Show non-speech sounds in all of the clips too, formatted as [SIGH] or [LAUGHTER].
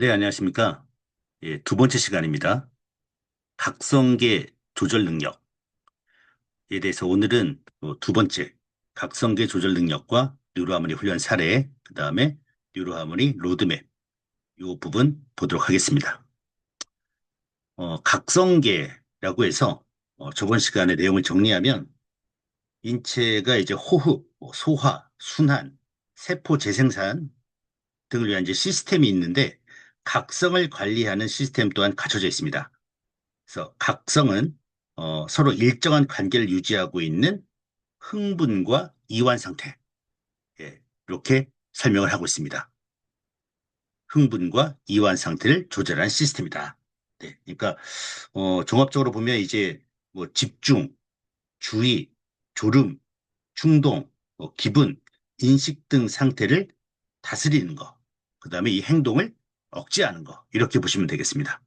네, 안녕하십니까. 예, 두 번째 시간입니다. 각성계 조절 능력에 대해서 오늘은 어, 두 번째 각성계 조절 능력과 뉴로하모니 훈련 사례, 그 다음에 뉴로하모니 로드맵 이 부분 보도록 하겠습니다. 어, 각성계라고 해서 어, 저번 시간에 내용을 정리하면 인체가 이제 호흡, 뭐 소화, 순환, 세포 재생산 등을 위한 이제 시스템이 있는데 각성을 관리하는 시스템 또한 갖춰져 있습니다. 그래서 각성은 어, 서로 일정한 관계를 유지하고 있는 흥분과 이완 상태 예, 이렇게 설명을 하고 있습니다. 흥분과 이완 상태를 조절하는 시스템이다. 네, 그러니까 어, 종합적으로 보면 이제 뭐 집중, 주의, 졸음, 충동, 뭐 기분, 인식 등 상태를 다스리는 것, 그 다음에 이 행동을 억제하는 거 이렇게 보시면 되겠습니다.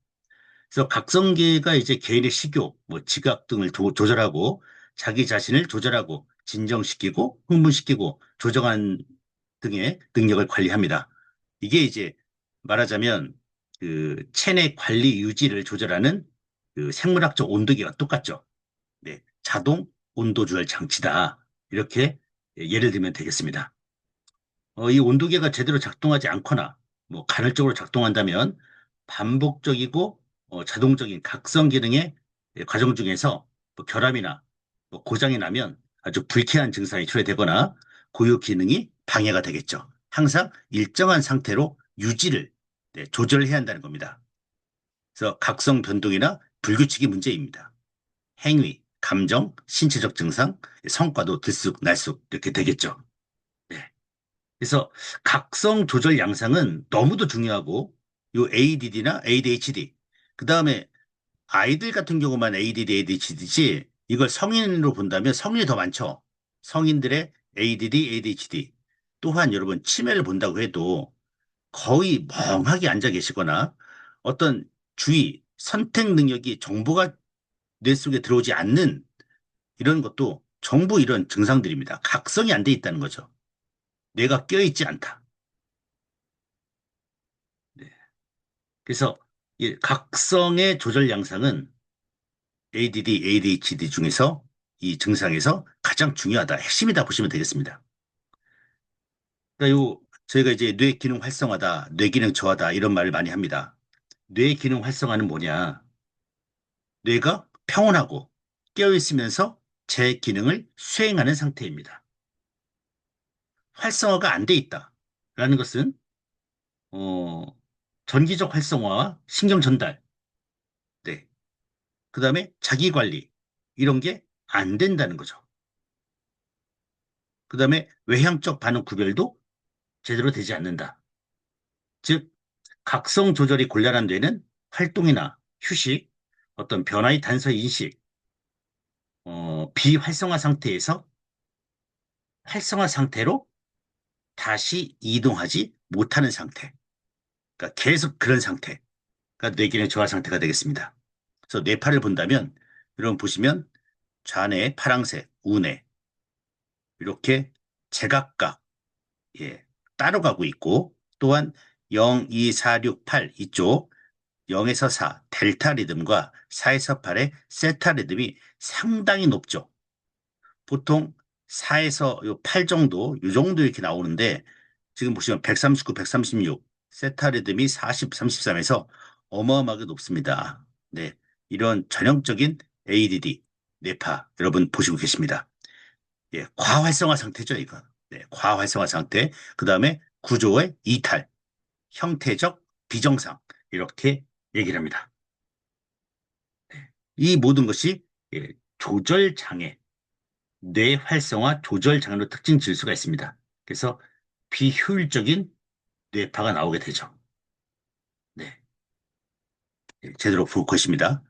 그래서 각성계가 이제 개인의 식욕, 뭐 지각 등을 조, 조절하고 자기 자신을 조절하고 진정시키고 흥분시키고 조정하는 등의 능력을 관리합니다. 이게 이제 말하자면 그 체내 관리 유지를 조절하는 그 생물학적 온도계가 똑같죠. 네, 자동 온도 조절 장치다. 이렇게 예를 들면 되겠습니다. 어, 이 온도계가 제대로 작동하지 않거나 뭐 간헐적으로 작동한다면 반복적이고 어, 자동적인 각성 기능의 과정 중에서 뭐 결함이나 뭐 고장이 나면 아주 불쾌한 증상이 초래되거나 고유 기능이 방해가 되겠죠. 항상 일정한 상태로 유지를 네, 조절해야 한다는 겁니다. 그래서 각성 변동이나 불규칙이 문제입니다. 행위, 감정, 신체적 증상, 성과도 들쑥날쑥 이렇게 되겠죠. 그래서 각성 조절 양상은 너무도 중요하고 요 ADD나 ADHD 그 다음에 아이들 같은 경우만 ADD, ADHD지 이걸 성인으로 본다면 성인이 더 많죠. 성인들의 ADD, ADHD 또한 여러분 치매를 본다고 해도 거의 멍하게 앉아 계시거나 어떤 주의, 선택 능력이 정보가 뇌 속에 들어오지 않는 이런 것도 전부 이런 증상들입니다. 각성이 안 돼 있다는 거죠. 뇌가 껴있지 않다. 네. 그래서 이 각성의 조절 양상은 ADD, ADHD 중에서 이 증상에서 가장 중요하다, 핵심이다 보시면 되겠습니다. 그러니까 요 저희가 이제 뇌 기능 활성화다, 뇌 기능 저하다 이런 말을 많이 합니다. 뇌 기능 활성화는 뭐냐? 뇌가 평온하고 깨어 있으면서 제 기능을 수행하는 상태입니다. 활성화가 안 돼 있다라는 것은 어, 전기적 활성화와 신경 전달, 네, 그 다음에 자기 관리 이런 게 안 된다는 거죠. 그 다음에 외향적 반응 구별도 제대로 되지 않는다. 즉 각성 조절이 곤란한 데는 활동이나 휴식, 어떤 변화의 단서 인식, 어, 비활성화 상태에서 활성화 상태로 다시 이동하지 못하는 상태. 그러니까 계속 그런 상태가 뇌기능 저하 상태가 되겠습니다. 그래서 뇌파를 본다면 여러분 보시면 좌뇌 파랑색, 우뇌 이렇게 제각각 예, 따로 가고 있고 또한 0, 2, 4, 6, 8 이쪽 0에서 4 델타 리듬과 4에서 8의 세타 리듬이 상당히 높죠. 보통 4에서 8 정도, 이 정도 이렇게 나오는데 지금 보시면 139, 136, 세타 리듬이 40, 33에서 어마어마하게 높습니다. 네. 이런 전형적인 ADD, 뇌파 여러분 보시고 계십니다. 예, 과활성화 상태죠, 이거. 네, 과활성화 상태. 그 다음에 구조의 이탈, 형태적 비정상 이렇게 얘기를 합니다. 네, 이 모든 것이 예, 조절 장애, 뇌 활성화 조절 장애로 특징 질 수가 있습니다. 그래서 비효율적인 뇌파가 나오게 되죠. 네. 네 제대로 볼 것입니다.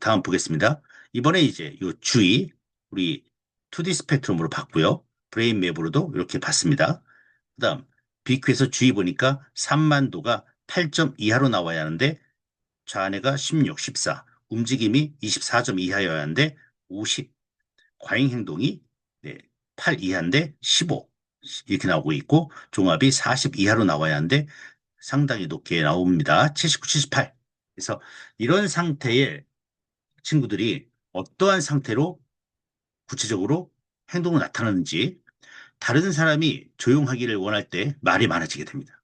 다음 보겠습니다. 이번에 이제 이 주의, 우리 2D 스펙트럼으로 봤고요. 브레인 맵으로도 이렇게 봤습니다. 그 다음, BQ에서 주의 보니까 3만도가 8점 이하로 나와야 하는데 좌뇌가 16, 14, 움직임이 24점 이하여야 하는데 50, 과잉 행동이 네, 8 이하인데 15 이렇게 나오고 있고 종합이 40 이하로 나와야 하는데 상당히 높게 나옵니다. 79, 78. 그래서 이런 상태의 친구들이 어떠한 상태로 구체적으로 행동으로 나타나는지 다른 사람이 조용하기를 원할 때 말이 많아지게 됩니다.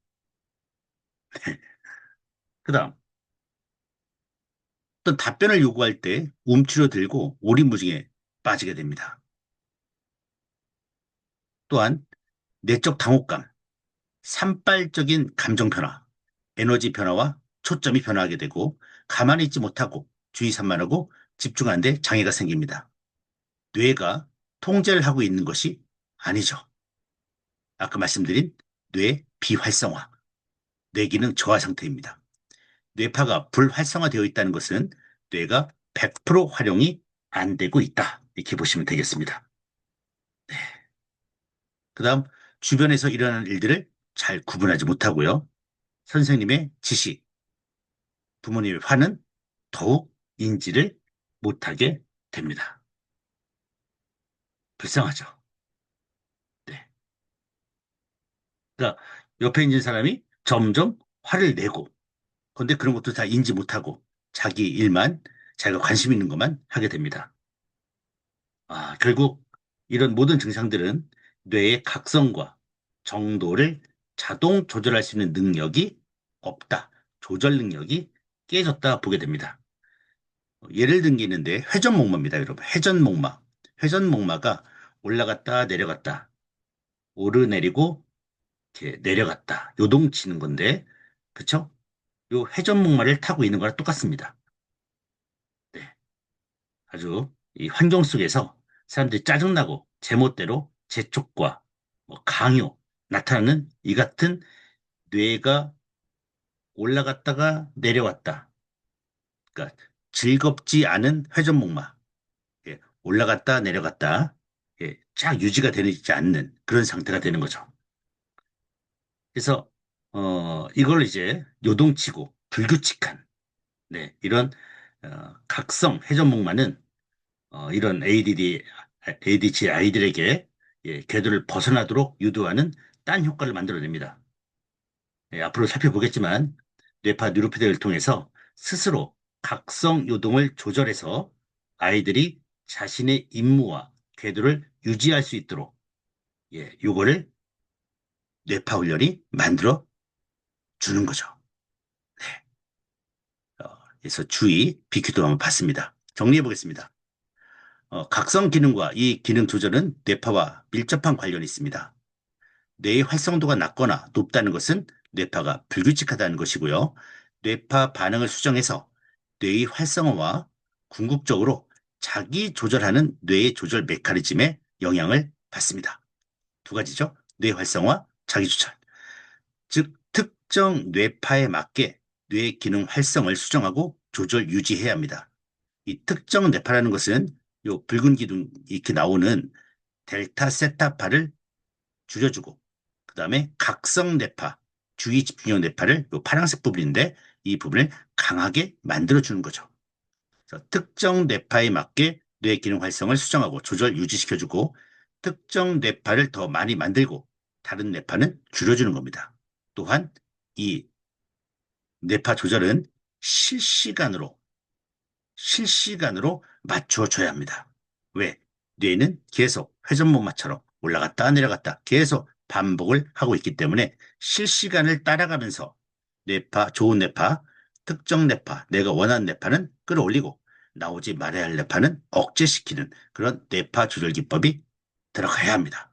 그 다음, 어떤 답변을 요구할 때 움츠러들고 오리무중에 빠지게 됩니다. 또한 내적 당혹감, 산발적인 감정 변화, 에너지 변화와 초점이 변화하게 되고 가만히 있지 못하고 주의 산만하고 집중하는데 장애가 생깁니다. 뇌가 통제를 하고 있는 것이 아니죠. 아까 말씀드린 뇌 비활성화, 뇌기능 저하 상태입니다. 뇌파가 불활성화되어 있다는 것은 뇌가 100% 활용이 안 되고 있다. 이렇게 보시면 되겠습니다. 네. 그 다음 주변에서 일어나는 일들을 잘 구분하지 못하고요. 선생님의 지시, 부모님의 화는 더욱 인지를 못하게 됩니다. 불쌍하죠. 네. 그러니까 옆에 있는 사람이 점점 화를 내고, 그런데 그런 것도 다 인지 못하고 자기 일만 자기가 관심 있는 것만 하게 됩니다. 아, 결국 이런 모든 증상들은 뇌의 각성과 정도를 자동 조절할 수 있는 능력이 없다. 조절 능력이 깨졌다 보게 됩니다. 예를 든게 있는데 회전 목마입니다, 여러분. 회전 목마. 회전 목마가 올라갔다 내려갔다 오르내리고 이렇게 내려갔다 요동치는 건데 그쵸? 요 회전 목마를 타고 있는 거랑 똑같습니다. 네. 아주 이 환경 속에서 사람들이 짜증나고 제멋대로 재촉과 뭐 강요 나타나는 이 같은 뇌가 올라갔다가 내려왔다. 그러니까 즐겁지 않은 회전목마. 예, 올라갔다 내려갔다. 예, 쫙 유지가 되지 않는 그런 상태가 되는 거죠. 그래서 어, 이걸 이제 요동치고 불규칙한 네, 이런 어, 각성 회전목마는 어, 이런 ADD, ADHD 아이들에게 예, 궤도를 벗어나도록 유도하는 딴 효과를 만들어냅니다. 예, 앞으로 살펴보겠지만 뇌파 뉴로피드를 통해서 스스로 각성 요동을 조절해서 아이들이 자신의 임무와 궤도를 유지할 수 있도록 예, 요거를 뇌파 훈련이 만들어 주는 거죠. 네. 어, 그래서 주의, 비큐도 한번 봤습니다. 정리해 보겠습니다. 어, 각성 기능과 이 기능 조절은 뇌파와 밀접한 관련이 있습니다. 뇌의 활성도가 낮거나 높다는 것은 뇌파가 불규칙하다는 것이고요. 뇌파 반응을 수정해서 뇌의 활성화와 궁극적으로 자기 조절하는 뇌의 조절 메커니즘에 영향을 받습니다. 두 가지죠. 뇌 활성화, 자기 조절. 즉 특정 뇌파에 맞게 뇌 기능 활성을 수정하고 조절 유지해야 합니다. 이 특정 뇌파라는 것은 요 붉은 기둥 이렇게 나오는 델타 세타파를 줄여주고 그 다음에 각성 뇌파, 주의 집중형 뇌파를 요 파란색 부분인데 이 부분을 강하게 만들어주는 거죠. 특정 뇌파에 맞게 뇌 기능 활성을 수정하고 조절 유지시켜주고 특정 뇌파를 더 많이 만들고 다른 뇌파는 줄여주는 겁니다. 또한 이 뇌파 조절은 실시간으로 실시간으로 맞춰줘야 합니다. 왜? 뇌는 계속 회전목마처럼 올라갔다 내려갔다 계속 반복을 하고 있기 때문에 실시간을 따라가면서 뇌파, 좋은 뇌파, 특정 뇌파, 내가 원하는 뇌파는 끌어올리고 나오지 말아야 할 뇌파는 억제시키는 그런 뇌파 조절 기법이 들어가야 합니다.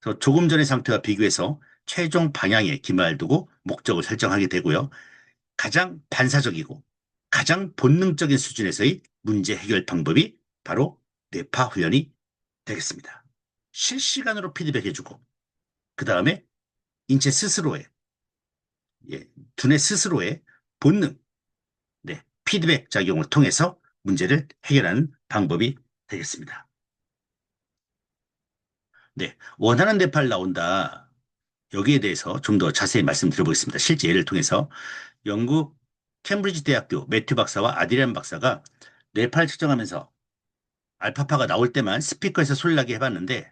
그래서 조금 전의 상태와 비교해서 최종 방향에 기만을 두고 목적을 설정하게 되고요. 가장 반사적이고 가장 본능적인 수준에서의 문제 해결 방법이 바로 뇌파 훈련이 되겠습니다. 실시간으로 피드백해주고 그 다음에 인체 스스로의 예, 두뇌 스스로의 본능, 네, 피드백 작용을 통해서 문제를 해결하는 방법이 되겠습니다. 네, 원하는 뇌파를 나온다. 여기에 대해서 좀 더 자세히 말씀드려보겠습니다. 실제 예를 통해서 영국 캠브리지 대학교 매튜 박사와 아디란 박사가 뇌파를 측정하면서 알파파가 나올 때만 스피커에서 소리 나게 해봤는데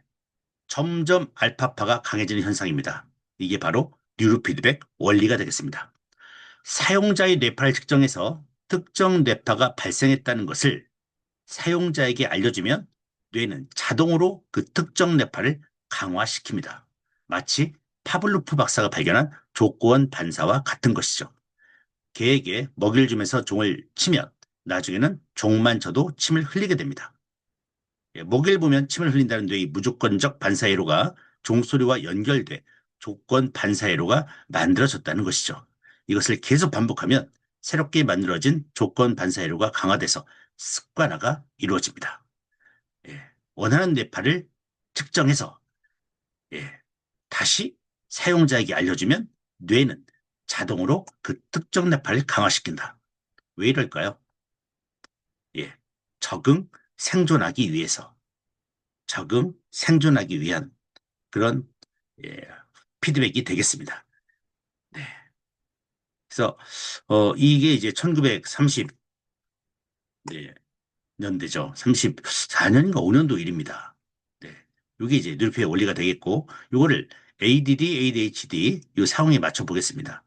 점점 알파파가 강해지는 현상입니다. 이게 바로 뉴로 피드백 원리가 되겠습니다. 사용자의 뇌파를 측정해서 특정 뇌파가 발생했다는 것을 사용자에게 알려주면 뇌는 자동으로 그 특정 뇌파를 강화시킵니다. 마치 파블로프 박사가 발견한 조건 반사와 같은 것이죠. 개에게 먹이를 주면서 종을 치면 나중에는 종만 쳐도 침을 흘리게 됩니다. 예, 먹이를 보면 침을 흘린다는 뇌의 무조건적 반사회로가 종소리와 연결돼 조건 반사회로가 만들어졌다는 것이죠. 이것을 계속 반복하면 새롭게 만들어진 조건 반사회로가 강화돼서 습관화가 이루어집니다. 예, 원하는 뇌파를 측정해서 예, 다시 사용자에게 알려주면 뇌는 자동으로 그 특정 뇌파를 강화시킨다. 왜 이럴까요? 예, 적응, 생존하기 위해서 적응, 생존하기 위한 그런 예, 피드백이 되겠습니다. 네. 그래서 어, 이게 이제 1930 네, 년대죠. 34년인가 5년도 일입니다. 네. 이게 이제 뉴페의 원리가 되겠고 이거를 ADD, ADHD 이 상황에 맞춰 보겠습니다.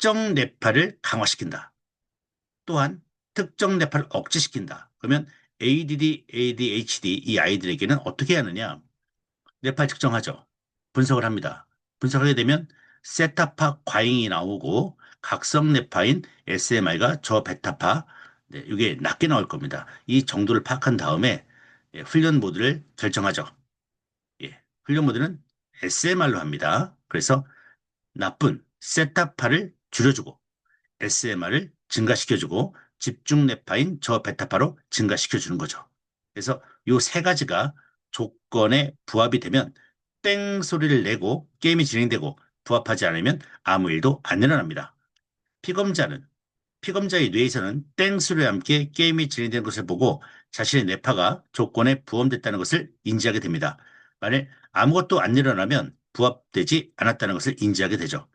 특정 뇌파를 강화시킨다. 또한 특정 뇌파를 억제시킨다. 그러면 ADD, ADHD 이 아이들에게는 어떻게 하느냐? 뇌파 측정하죠. 분석을 합니다. 분석하게 되면 세타파 과잉이 나오고 각성 뇌파인 SMR과 저베타파 네, 이게 낮게 나올 겁니다. 이 정도를 파악한 다음에 예, 훈련 모드를 결정하죠. 예, 훈련 모드는 SMR로 합니다. 그래서 나쁜 세타파를 줄여주고 SMR을 증가시켜주고 집중 뇌파인 저 베타파로 증가시켜주는 거죠. 그래서 이 세 가지가 조건에 부합이 되면 땡 소리를 내고 게임이 진행되고 부합하지 않으면 아무 일도 안 일어납니다. 피검자는 피검자의 뇌에서는 땡 소리와 함께 게임이 진행되는 것을 보고 자신의 뇌파가 조건에 부합됐다는 것을 인지하게 됩니다. 만일 아무것도 안 일어나면 부합되지 않았다는 것을 인지하게 되죠.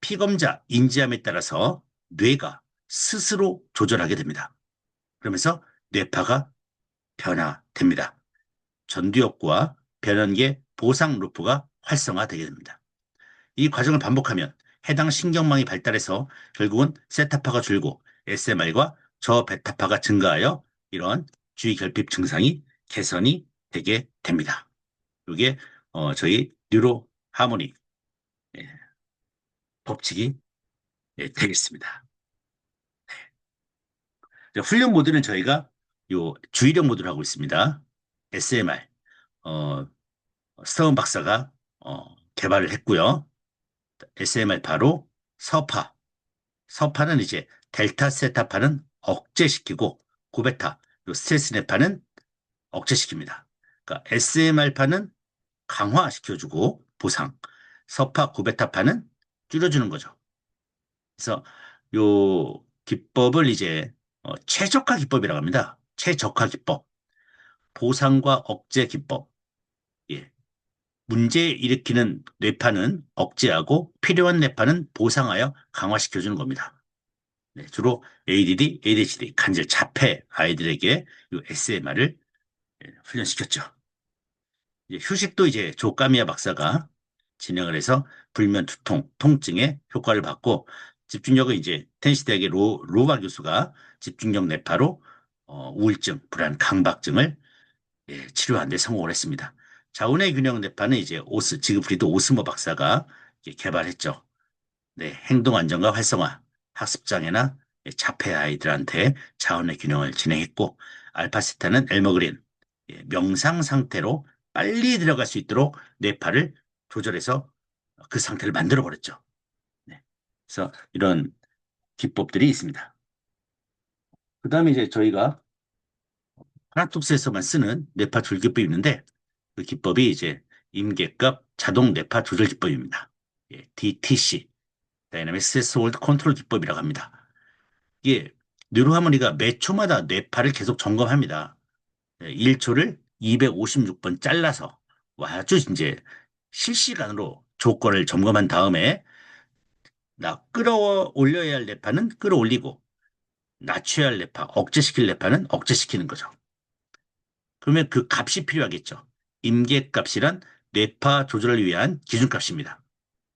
피검자 인지함에 따라서 뇌가 스스로 조절하게 됩니다. 그러면서 뇌파가 변화됩니다. 전두엽과 변연계 보상 루프가 활성화되게 됩니다. 이 과정을 반복하면 해당 신경망이 발달해서 결국은 세타파가 줄고 SMR과 저베타파가 증가하여 이러한 주의 결핍 증상이 개선이 되게 됩니다. 이게 어, 저희 뉴로 하모니 예, 법칙이 예, 되겠습니다. 네. 훈련 모드는 저희가 요 주의력 모드를 하고 있습니다. SMR 어, 스타운 박사가 어, 개발을 했고요. SMR 바로 서파 서파는 이제 델타 세타파는 억제시키고 고베타 스트레스 네파는 억제시킵니다. 그러니까 SMR파는 강화시켜주고 보상, 서파 고베타파는 줄여주는 거죠. 그래서 요 기법을 이제 어, 최적화 기법이라고 합니다. 최적화 기법. 보상과 억제 기법. 예. 문제 일으키는 뇌파는 억제하고 필요한 뇌파는 보상하여 강화시켜주는 겁니다. 네, 주로 ADD, ADHD, 간질, 자폐 아이들에게 이 SMR을 예, 훈련시켰죠. 휴식도 이제 조카미아 박사가 진행을 해서 불면 두통, 통증에 효과를 받고 집중력은 이제 텐시 대학의 로, 로바 교수가 집중력 뇌파로 어, 우울증, 불안, 강박증을 예, 치료하는 데 성공을 했습니다. 자운의 균형 뇌파는 이제 오스, 지그프리드 오스모 박사가 개발했죠. 네, 행동 안정과 활성화, 학습장애나 자폐 아이들한테 자원의 균형을 진행했고, 알파세타는 엘머그린, 예, 명상 상태로 빨리 들어갈 수 있도록 뇌파를 조절해서 그 상태를 만들어 버렸죠. 네. 그래서 이런 기법들이 있습니다. 그 다음에 이제 저희가 하나톡스에서만 쓰는 뇌파 줄기법이 있는데 그 기법이 이제 임계값 자동 뇌파 조절 기법입니다. 예, DTC, 스트레스 홀드 컨트롤 기법이라고 합니다. 이게 뉴로하모니가 매 초마다 뇌파를 계속 점검합니다. 1초를 256번 잘라서 아주 이제 실시간으로 조건을 점검한 다음에 나 끌어올려야 할 뇌파는 끌어올리고 낮춰야 할 뇌파, 억제시킬 뇌파는 억제시키는 거죠. 그러면 그 값이 필요하겠죠. 임계값이란 뇌파 조절을 위한 기준값입니다.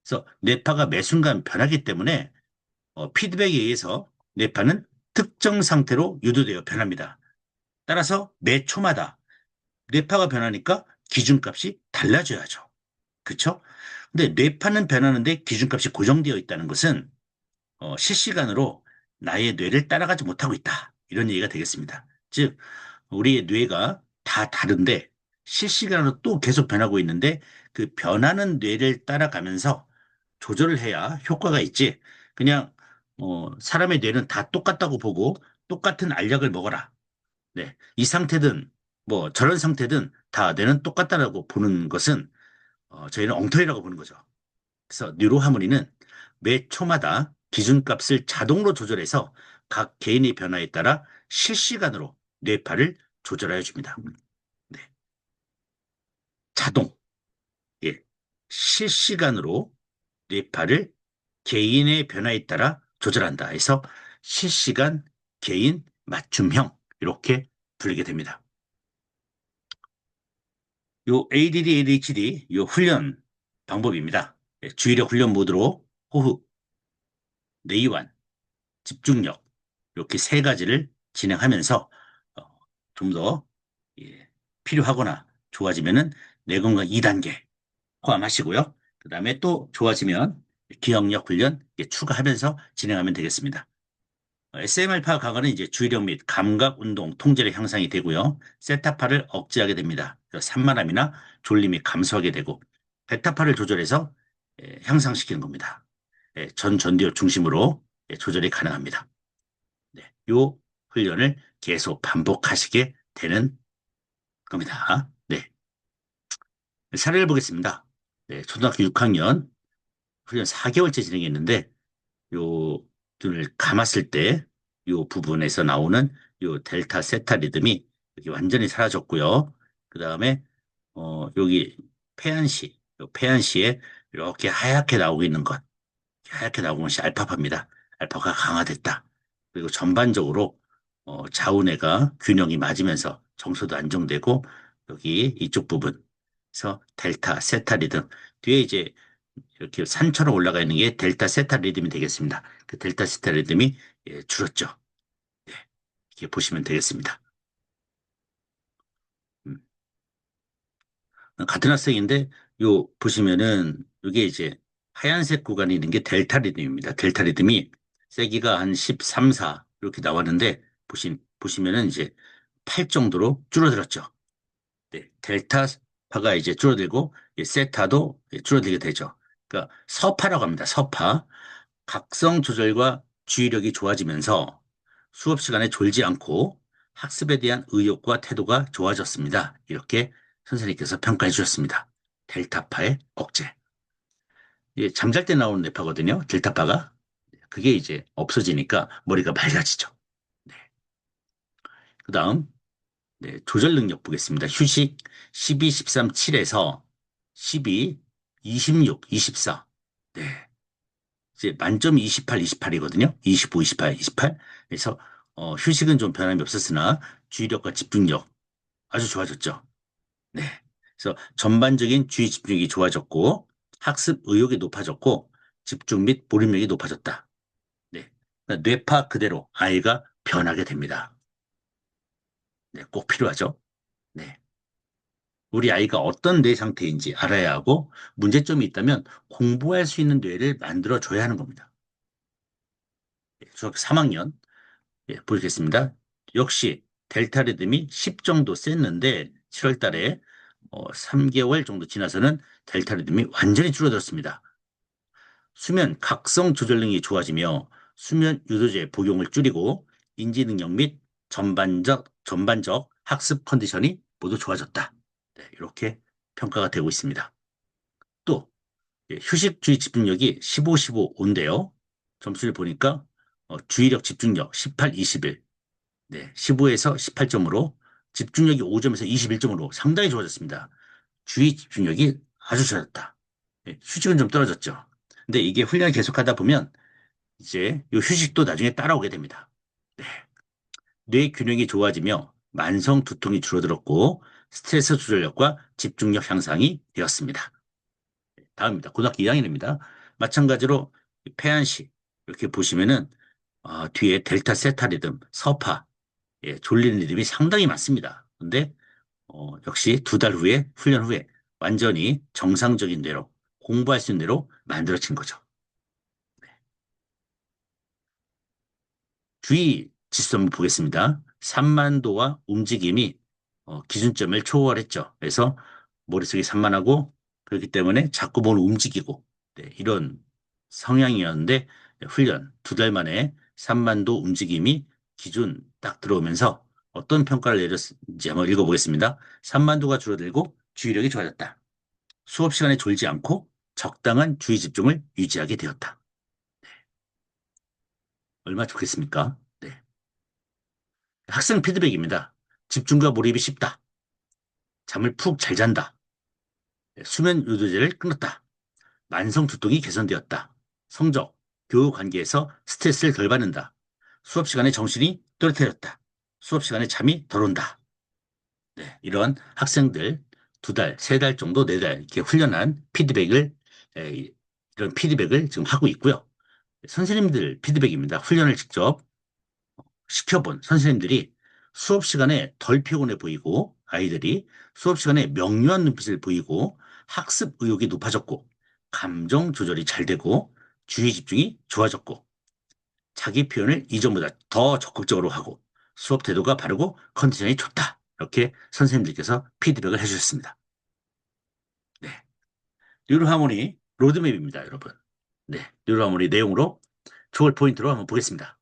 그래서 뇌파가 매 순간 변하기 때문에 어, 피드백에 의해서 뇌파는 특정 상태로 유도되어 변합니다. 따라서 매 초마다 뇌파가 변하니까 기준값이 달라져야죠. 그렇죠? 근데 뇌파는 변하는데 기준값이 고정되어 있다는 것은 어, 실시간으로 나의 뇌를 따라가지 못하고 있다. 이런 얘기가 되겠습니다. 즉, 우리의 뇌가 다 다른데 실시간으로 또 계속 변하고 있는데 그 변하는 뇌를 따라가면서 조절을 해야 효과가 있지. 그냥 어, 사람의 뇌는 다 똑같다고 보고 똑같은 알약을 먹어라. 네, 이 상태든 뭐 저런 상태든 다 뇌는 똑같다라고 보는 것은 어, 저희는 엉터리라고 보는 거죠. 그래서 뉴로 하모니는 매 초마다 기준값을 자동으로 조절해서 각 개인의 변화에 따라 실시간으로 뇌파를 조절하여 줍니다. 네. 자동, 예, 실시간으로 뇌파를 개인의 변화에 따라 조절한다 해서 실시간 개인 맞춤형 이렇게 불리게 됩니다. 요 ADD, ADHD 요 훈련 방법입니다. 예, 주의력 훈련 모드로 호흡, 내이완, 집중력 이렇게 세 가지를 진행하면서 어, 좀더 예, 필요하거나 좋아지면은 뇌건강 2단계 포함하시고요. 그 다음에 또 좋아지면 기억력 훈련 추가하면서 진행하면 되겠습니다. SMR파 강화는 이제 주의력 및 감각 운동 통제력 향상이 되고요. 세타파를 억제하게 됩니다. 산만함이나 졸림이 감소하게 되고 베타파를 조절해서 예, 향상시키는 겁니다. 예, 전 전두엽 중심으로 예, 조절이 가능합니다. 네, 요 훈련을 계속 반복하시게 되는 겁니다. 네. 사례를 보겠습니다. 네, 초등학교 6학년 훈련 4개월째 진행했는데 요 눈을 감았을 때요 부분에서 나오는 요 델타 세타 리듬이 여기 완전히 사라졌고요. 그 다음에 어 여기 폐안시, 요 폐안시에 이렇게 하얗게 나오고 있는 것, 하얗게 나오는 것이 알파파입니다. 알파가 강화됐다. 그리고 전반적으로 어, 좌우뇌가 균형이 맞으면서 정서도 안정되고 여기 이쪽 부분에서 델타, 세타 리듬 뒤에 이제 이렇게 산처럼 올라가 있는 게 델타 세타 리듬이 되겠습니다. 그 델타 세타 리듬이 예, 줄었죠. 네, 이렇게 보시면 되겠습니다. 음. 같은 학생인데 요 보시면은 이게 이제 하얀색 구간이 있는 게 델타 리듬입니다. 델타 리듬이 세기가 한 13, 4 이렇게 나왔는데 보시, 보시면은 이제 8 정도로 줄어들었죠. 네, 델타파가 이제 줄어들고 세타도 줄어들게 되죠. 그러니까 서파라고 합니다. 서파. 각성 조절과 주의력이 좋아지면서 수업 시간에 졸지 않고 학습에 대한 의욕과 태도가 좋아졌습니다. 이렇게 선생님께서 평가해 주셨습니다. 델타파의 억제. 예, 잠잘 때 나오는 뇌파거든요. 델타파가. 그게 이제 없어지니까 머리가 맑아지죠. 네. 그 다음, 네, 조절 능력 보겠습니다. 휴식 12, 13, 7에서 12, 26, 24. 네. 이제 만점이 28, 28이거든요. 25, 28, 28. 그래서 어, 휴식은 좀 변함이 없었으나 주의력과 집중력 아주 좋아졌죠. 네. 그래서 전반적인 주의 집중력이 좋아졌고 학습 의욕이 높아졌고 집중 및 몰입력이 높아졌다. 네. 그러니까 뇌파 그대로 아이가 변하게 됩니다. 네, 꼭 필요하죠. 네. 우리 아이가 어떤 뇌 상태인지 알아야 하고 문제점이 있다면 공부할 수 있는 뇌를 만들어 줘야 하는 겁니다. 예, 중학교 3학년 예, 보겠습니다. 역시 델타 리듬이 10 정도 셌는데 7월 달에 어, 3개월 정도 지나서는 델타 리듬이 완전히 줄어들었습니다. 수면 각성 조절 능력이 좋아지며 수면 유도제 복용을 줄이고 인지 능력 및 전반적 전반적 학습 컨디션이 모두 좋아졌다. 네, 이렇게 평가가 되고 있습니다. 또 예, 휴식주의 집중력이 15, 15, 5인데요. 점수를 보니까 어, 주의력 집중력 18, 21, 네, 15에서 18점으로 집중력이 5점에서 21점으로 상당히 좋아졌습니다. 주의 집중력이 아주 좋아졌다. 네, 휴식은 좀 떨어졌죠. 근데 이게 훈련을 계속하다 보면 이제 이 휴식도 나중에 따라오게 됩니다. 네. 뇌 균형이 좋아지며 만성 두통이 줄어들었고 스트레스 조절력과 집중력 향상이 되었습니다. 다음입니다. 고등학교 2학년입니다. 마찬가지로 폐안시 이렇게 보시면은 어, 뒤에 델타 세타 리듬, 서파, 예, 졸리는 리듬이 상당히 많습니다. 근데 어, 역시 두 달 후에 훈련 후에 완전히 정상적인 대로 공부할 수 있는 대로 만들어진 거죠. 주의 지수 한번 보겠습니다. 산만도와 움직임이 어, 기준점을 초월했죠. 그래서 머릿속이 산만하고 그렇기 때문에 자꾸 몸을 움직이고 네, 이런 성향이었는데 훈련 두 달 만에 산만도 움직임이 기준 딱 들어오면서 어떤 평가를 내렸는지 한번 읽어보겠습니다. 산만도가 줄어들고 주의력이 좋아졌다. 수업 시간에 졸지 않고 적당한 주의 집중을 유지하게 되었다. 네. 얼마나 좋겠습니까? 네. 학생 피드백입니다. 집중과 몰입이 쉽다. 잠을 푹 잘 잔다. 네, 수면 요도제를 끊었다. 만성 두통이 개선되었다. 성적, 교우 관계에서 스트레스를 덜 받는다. 수업 시간에 정신이 또렷해졌다. 수업 시간에 잠이 덜 온다. 네, 이런 학생들 두 달, 세 달 정도, 네 달 이렇게 훈련한 피드백을 에, 이런 피드백을 지금 하고 있고요. 선생님들 피드백입니다. 훈련을 직접 시켜본 선생님들이 수업 시간에 덜 피곤해 보이고 아이들이 수업 시간에 명료한 눈빛을 보이고 학습 의욕이 높아졌고 감정 조절이 잘 되고 주의 집중이 좋아졌고 자기 표현을 이전보다 더 적극적으로 하고 수업 태도가 바르고 컨디션이 좋다. 이렇게 선생님들께서 피드백을 해주셨습니다. 네. 뉴로하모니 로드맵입니다, 여러분. 네. 뉴로하모니 내용으로 초월 포인트로 한번 보겠습니다.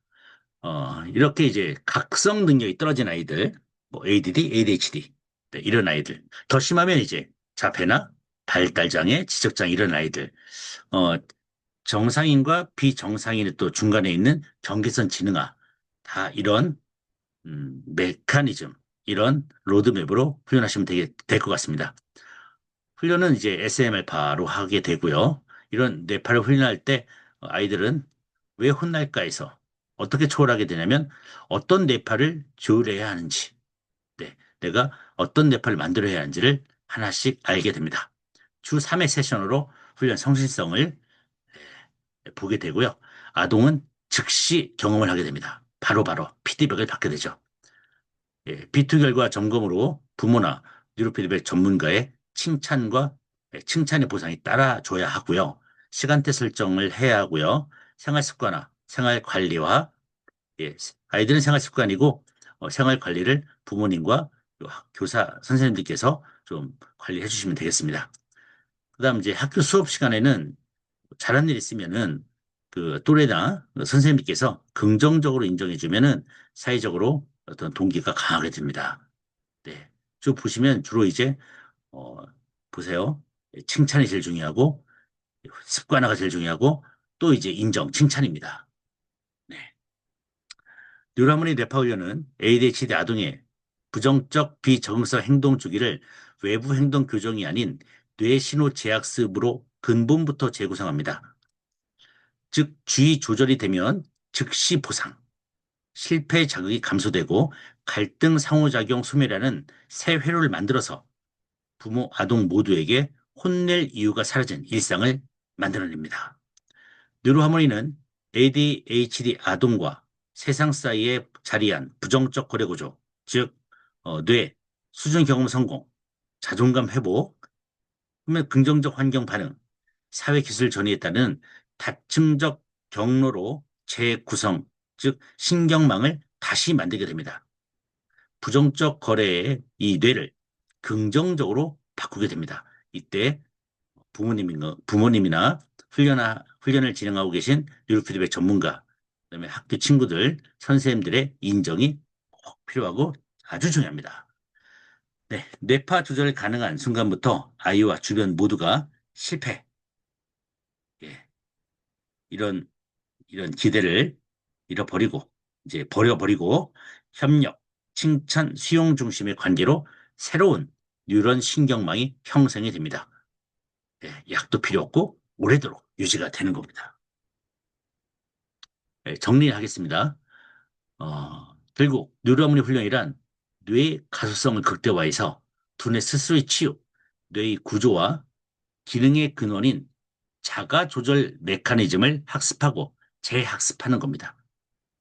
어, 이렇게 이제 각성 능력이 떨어진 아이들, 뭐 ADD, ADHD, 네, 이런 아이들. 더 심하면 이제 자폐나 발달장애, 지적장애 이런 아이들. 어, 정상인과 비정상인의 또 중간에 있는 경계선 지능아. 다 이런 음, 메커니즘, 이런 로드맵으로 훈련하시면 될 것 같습니다. 훈련은 이제 SML파로 하게 되고요. 이런 뇌파를 훈련할 때 아이들은 왜 혼날까 해서 어떻게 초월하게 되냐면 어떤 뇌파를 조율해야 하는지, 네, 내가 어떤 뇌파를 만들어야 하는지를 하나씩 알게 됩니다. 주 3회 세션으로 훈련 성실성을 네, 보게 되고요. 아동은 즉시 경험을 하게 됩니다. 바로바로 바로 피드백을 받게 되죠. 예, B2 결과 점검으로 부모나 뉴로피드백 전문가의 칭찬과 예, 칭찬의 보상이 따라줘야 하고요. 시간대 설정을 해야 하고요. 생활 습관화, 생활 관리와 예, 아이들은 생활 습관이고 어, 생활 관리를 부모님과 교사 선생님들께서 좀 관리해 주시면 되겠습니다. 그다음 이제 학교 수업 시간에는 잘한 일 있으면은 그 또래나 선생님께서 긍정적으로 인정해 주면은 사회적으로 어떤 동기가 강하게 됩니다. 네. 쭉 보시면 주로 이제 어 보세요. 칭찬이 제일 중요하고 습관화가 제일 중요하고 또 이제 인정, 칭찬입니다. 네. 뉴라모니 뇌파훈련은 ADHD 아동의 부정적 비적응성 행동 주기를 외부 행동 교정이 아닌 뇌신호 재학습으로 근본부터 재구성합니다. 즉 주의 조절이 되면 즉시 보상, 실패 자극이 감소되고 갈등 상호작용 소멸하는 새 회로를 만들어서 부모, 아동 모두에게 혼낼 이유가 사라진 일상을 만들어냅니다. 뉴로하모니는 ADHD 아동과 세상 사이에 자리한 부정적 거래 구조, 즉 어, 뇌, 수준 경험 성공, 자존감 회복, 긍정적 환경 반응, 사회 기술 전이에 따른 다층적 경로로 재구성, 즉 신경망을 다시 만들게 됩니다. 부정적 거래의 이 뇌를 긍정적으로 바꾸게 됩니다. 이때 부모님인 부모님이나 훈련하, 훈련을 진행하고 계신 뉴로피드백 전문가, 그다음에 학교 친구들, 선생님들의 인정이 꼭 필요하고 아주 중요합니다. 네, 뇌파 조절 가능한 순간부터 아이와 주변 모두가 실패, 예, 이런 이런 기대를 잃어버리고 이제 버려버리고 협력, 칭찬, 수용 중심의 관계로 새로운 뉴런 신경망이 형성이 됩니다. 예, 약도 필요 없고 오래도록 유지가 되는 겁니다. 예, 정리하겠습니다. 어, 결국 뉴로어머니 훈련이란 뇌의 가소성을 극대화해서 두뇌 스스로의 치유, 뇌의 구조와 기능의 근원인 자가 조절 메커니즘을 학습하고 재학습하는 겁니다.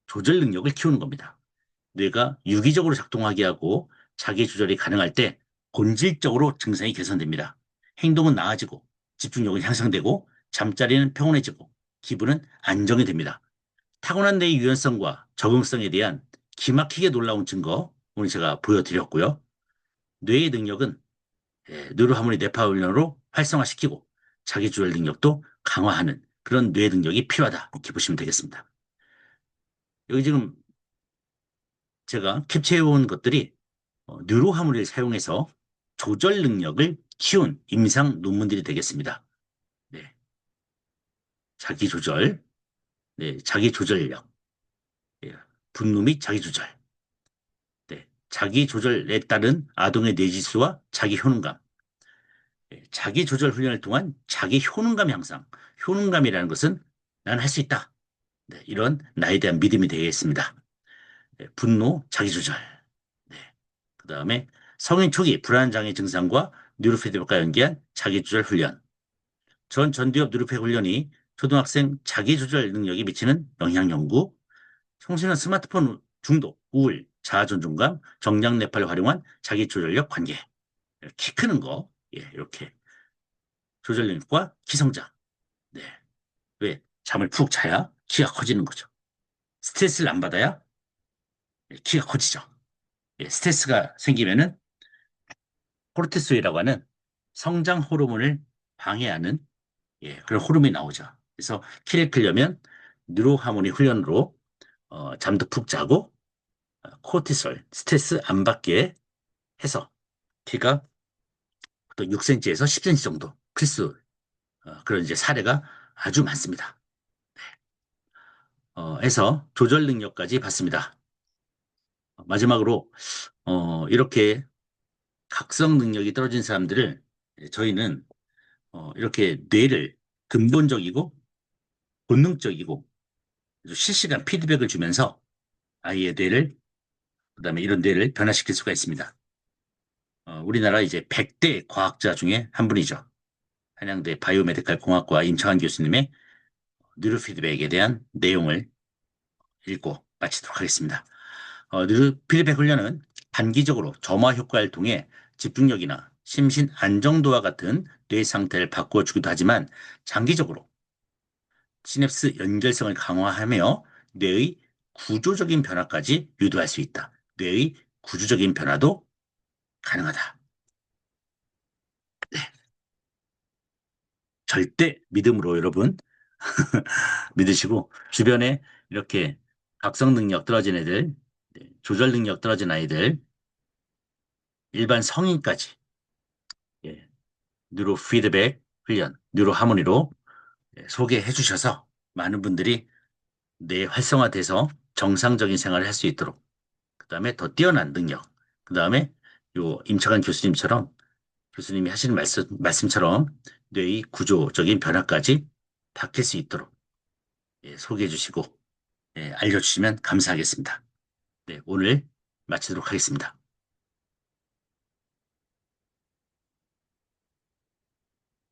조절 능력을 키우는 겁니다. 뇌가 유기적으로 작동하게 하고 자기 조절이 가능할 때 본질적으로 증상이 개선됩니다. 행동은 나아지고 집중력은 향상되고 잠자리는 평온해지고 기분은 안정이 됩니다. 타고난 뇌의 유연성과 적응성에 대한 기막히게 놀라운 증거 오늘 제가 보여드렸고요. 뇌의 능력은 예, 뉴로하모니 뇌파 훈련으로 활성화시키고 자기 조절 능력도 강화하는 그런 뇌 능력이 필요하다 이렇게 보시면 되겠습니다. 여기 지금 제가 캡처해 온 것들이 어, 뉴로하모니를 사용해서 조절 능력을 키운 임상 논문들이 되겠습니다. 네. 자기 조절, 네, 자기 조절력, 예, 분노 및 자기 조절, 네, 자기 조절에 따른 아동의 뇌지수와 자기 효능감, 예, 자기 조절 훈련을 통한 자기 효능감 향상. 효능감이라는 것은 난할수 있다. 네, 이런 나에 대한 믿음이 되겠습니다. 네, 분노, 자기 조절. 네. 그 다음에 성인 초기 불안장애 증상과 뉴로피드백과 연계한 자기 조절 훈련. 전 전두엽 뉴로피드 훈련이 초등학생 자기 조절 능력에 미치는 영향 연구. 청소년 스마트폰 중독, 우울, 자아 존중감, 정량 뇌파를 활용한 자기 조절력 관계. 키 크는 거, 예, 이렇게 조절력과 기성장. 네. 왜? 잠을 푹 자야 키가 커지는 거죠. 스트레스를 안 받아야 예, 키가 커지죠. 예, 스트레스가 생기면은 코르티솔이라고 하는 성장 호르몬을 방해하는 예, 그런 호르몬이 나오죠. 그래서 키를 크려면 뉴로하모니 훈련으로 어, 잠도 푹 자고 어, 코르티솔 스트레스 안 받게 해서 키가 또 6cm에서 10cm 정도 클 수, 어, 그런 이제 사례가 아주 많습니다. 네. 어, 해서 조절 능력까지 봤습니다. 어, 마지막으로, 어, 이렇게 각성 능력이 떨어진 사람들을 저희는 어, 이렇게 뇌를 근본적이고 본능적이고 실시간 피드백을 주면서 아이의 뇌를 그 다음에 이런 뇌를 변화시킬 수가 있습니다. 어, 우리나라 이제 100대 과학자 중에 한 분이죠. 한양대 바이오메디칼 공학과 임창환 교수님의 뉴로 피드백에 대한 내용을 읽고 마치도록 하겠습니다. 어, 뉴로 피드백 훈련은 단기적으로 점화 효과를 통해 집중력이나 심신 안정도와 같은 뇌 상태를 바꿔주기도 하지만 장기적으로 시냅스 연결성을 강화하며 뇌의 구조적인 변화까지 유도할 수 있다. 뇌의 구조적인 변화도 가능하다. 네. 절대 믿음으로 여러분 [LAUGHS] 믿으시고 주변에 이렇게 각성 능력 떨어진 애들, 네, 조절 능력 떨어진 아이들, 일반 성인까지 예, 뉴로 피드백 훈련, 뉴로 하모니로 예, 소개해 주셔서 많은 분들이 뇌 활성화돼서 정상적인 생활을 할 수 있도록 그 다음에 더 뛰어난 능력, 그 다음에 요 임창환 교수님처럼 교수님이 하시는 말씀, 말씀처럼 뇌의 구조적인 변화까지 바뀔 수 있도록 예, 소개해 주시고 예, 알려주시면 감사하겠습니다. 네, 오늘 마치도록 하겠습니다.